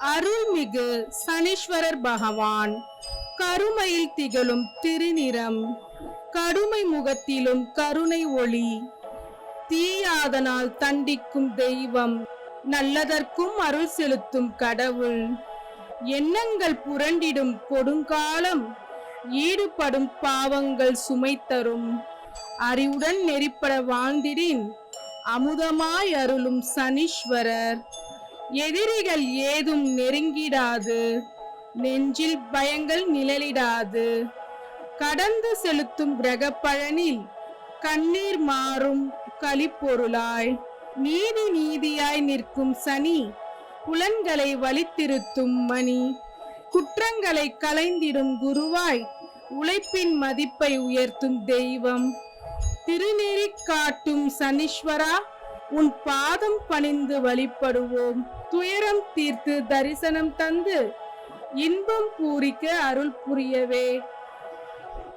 அருள்மிகு சனீஸ்வரர் பகவான் கருமையில் திகழும் திருநிறம் கடுமை முகத்திலும் கருணை ஒளி தீயாதனால் தண்டிக்கும் தெய்வம் நல்லதற்கும் அருள் செலுத்தும் கடவுள். எண்ணங்கள் புரண்டிடும் கொடுங்காலம் ஈடுபடும் பாவங்கள் சுமை தரும். அறிவுடன் நெறிப்பட வாழ்ந்திடின் அமுதமாய் அருளும் சனீஸ்வரர். எதிரிகள் ஏதும் நெருங்கிடாது. நெஞ்சில் பயங்கள் நிழலிடாது. கடந்து செலுத்தும் கிரக பழனில் கண்ணீர் மாறும் களிப்பொருளாய். நீதி நீதியாய் நிற்கும் சனி புலன்களை வலித்திருத்தும் மணி. குற்றங்களை களைந்திடும் குருவாய் உழைப்பின் மதிப்பை உயர்த்தும் தெய்வம். திருநெறி காட்டும் சனீஸ்வரா உன் பாதம் பணிந்து வழிபடுவோம். துயரம் தீர்த்து தரிசனம் தந்து இன்பம் பூரிக்க அருள் புரியவே.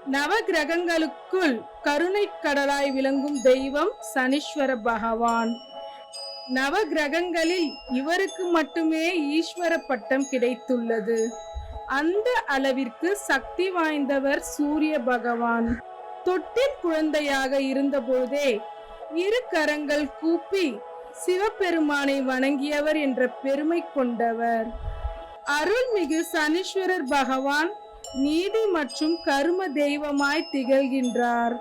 நவ கிரகங்களுக்குள் கருணை கடலாய் விளங்கும் தெய்வம் சனீஸ்வர பகவான். நவ கிரகங்களில் இவருக்கு மட்டுமே ஈஸ்வர பட்டம் கிடைத்துள்ளது. அந்த அளவிற்கு சக்தி வாய்ந்தவர் சூரிய பகவான். தொட்டின் குழந்தையாக இருந்தபோதே இரு கரங்கள் கூப்பி சிவபெருமானை வணங்கியவர் என்ற பெருமை கொண்டவர். அருள்மிகு சனீஸ்வரர் பகவான் நீதி மற்றும் கரும தெய்வமாய் திகழ்கின்றார்.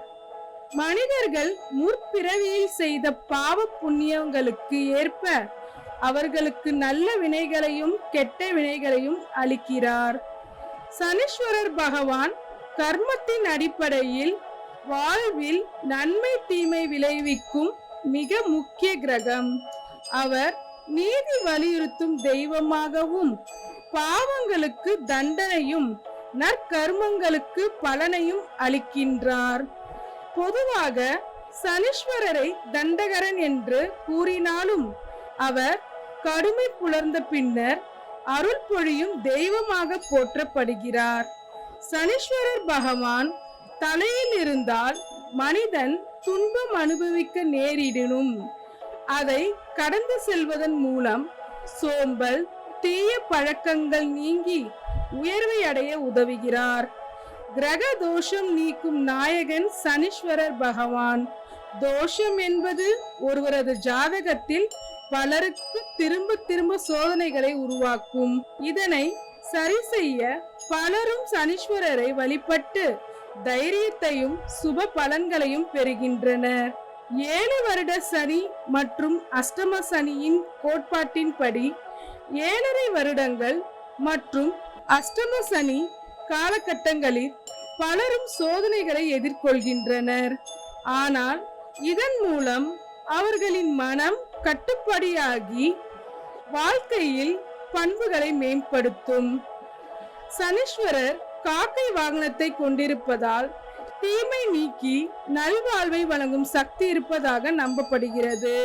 மனிதர்கள் முற்பிறவியில் செய்த பாவ புண்ணியங்களுக்கு ஏற்ப அவர்களுக்கு நல்ல வினைகளையும் கெட்ட வினைகளையும் அளிக்கிறார். சனீஸ்வரர் பகவான் கர்மத்தின் அடிப்படையில் வாழ்வில் நன்மை தீமை விளைவிக்கும் மிக முக்கிய கிரகம். அவர் நீதி வலியுறுத்தும் தெய்வமாகவும் பாவங்களுக்கு தண்டனையும் நற்கர்மங்களுக்கு பலனையும் அளிக்கின்றார். பொதுவாக சனீஸ்வரரை தண்டகரன் என்று கூறினாலும் அவர் கடுமை புலர்ந்த பின்னர் அருள் பொழியும் தெய்வமாக போற்றப்படுகிறார். சனீஸ்வரர் பகவான் தலையில் இருந்தால் மனிதன் துன்பம் அனுபவிக்க நேரிடணும். அதை கடந்து செல்வதன் மூலம் சோம்பல் தீய பழக்கங்கள் நீங்கி உயர்வை அடைய உதவுகிறார். கிரக தோஷம் நீக்கும் நாயகன் சனீஸ்வரர் பகவான். தோஷம் என்பது ஒருவரது ஜாதகத்தில் பலருக்கு திரும்ப திரும்ப சோதனைகளை உருவாக்கும். இதனை சரி செய்ய பலரும் சனீஸ்வரரை வழிபட்டு தைரியத்தையும் சுப பலன்களையும் பெறுகின்றனர். ஏழு வருட சனி மற்றும் அஷ்டம சனியின் கோட்பாட்டின்படி ஏழரை வருடங்கள் மற்றும் அஷ்டம சனி காலகட்டங்களில் பலரும் சோதனைகளை எதிர்கொள்கின்றனர். ஆனால் இதன் மூலம் அவர்களின் மனம் கட்டுப்படியாகி வாழ்க்கையில் பண்புகளை மேம்படுத்தும். சனீஸ்வரர் காக்கை வாகனத்தை கொண்டிருப்பதால் தீமை நீக்கி நல்வாழ்வை வழங்கும் சக்தி இருப்பதாக நம்பப்படுகிறது.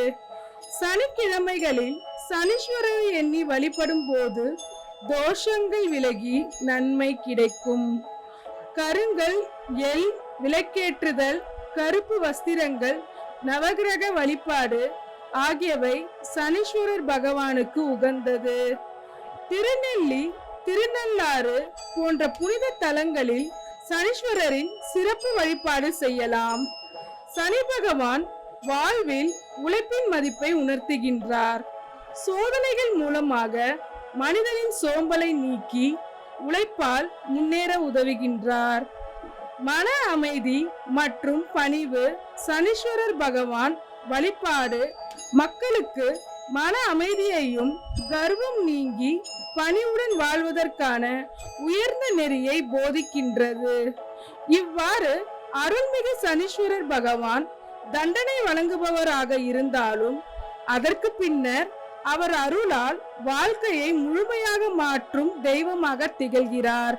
சனிக்கிழமைகளில் சனீஸ்வரரை எண்ணி வழிபடும் போது தோஷங்கள் விலகி நன்மை கிடைக்கும். கருங்கல் எல் விளக்கேற்றுதல் கருப்பு வஸ்திரங்கள் நவகிரக வழிபாடு ஆகியவை சனீஸ்வரர் பகவானுக்கு உகந்தது. திருநெல்லி திருநள்ளாறு போன்ற புனித தலங்களில் சனீஸ்வரரின் சிறப்பு வழிபாடு செய்யலாம். சனி பகவான் வாழ்வில் உழைப்பின் மதிப்பை உணர்த்துகின்றார். சோதனைகள் மூலமாக மனிதனின் சோம்பலை நீக்கி உழைப்பால் முன்னேற உதவுகின்றார். மன அமைதி மற்றும் பணிவு சனீஸ்வரர் பகவான் வழிபாடு மக்களுக்கு மன அமைதியையும் கர்வம் நீங்கி பணிவுடன் வாழ்வதற்கான உயர்ந்த நெறியை போதிக்கின்றது. இவ்வாறு அருள்மிகு சனீஸ்வரர் பகவான் தண்டனை வழங்குபவராக இருந்தாலும் அதற்கு பின்னர் அவர் அருளால் வாழ்க்கையை முழுமையாக மாற்றும் தெய்வமாக திகழ்கிறார்.